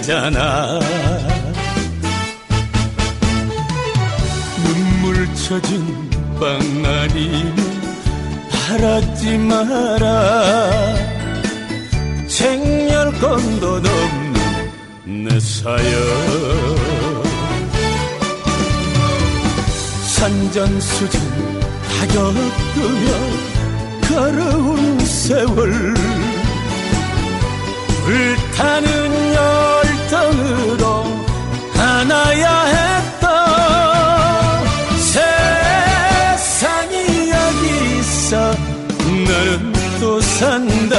알잖아 눈물 젖은 방아리는 바라지 마라. 쟁열권도 넘는 내 사연. 산전수전 다 겪으며 걸어온 세월 나는 또 산다.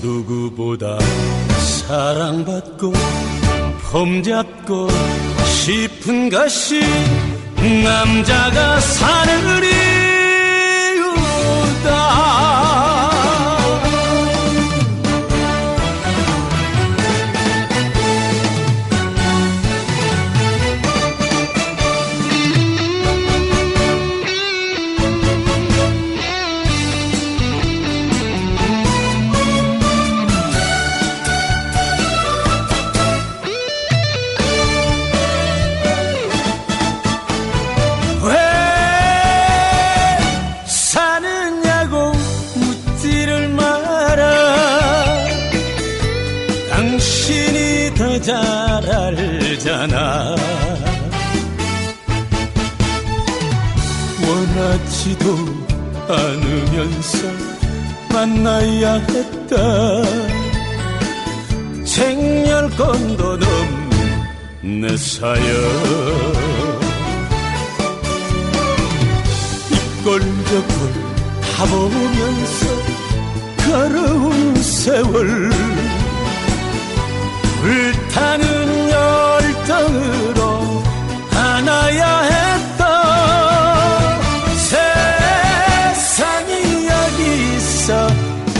누구보다 사랑받고 폼잡고 싶은 것이 남자가 사는 잘 알잖아. 원하지도 않으면서 만나야 했다. 쟁열권도 넘는 내 사연. 꼴저꼴 다 보면서 걸어온 세월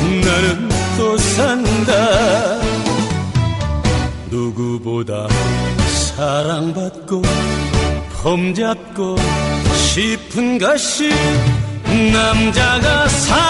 나는 또 산다. 누구보다 사랑받고 폼잡고 싶은 것이 남자가 사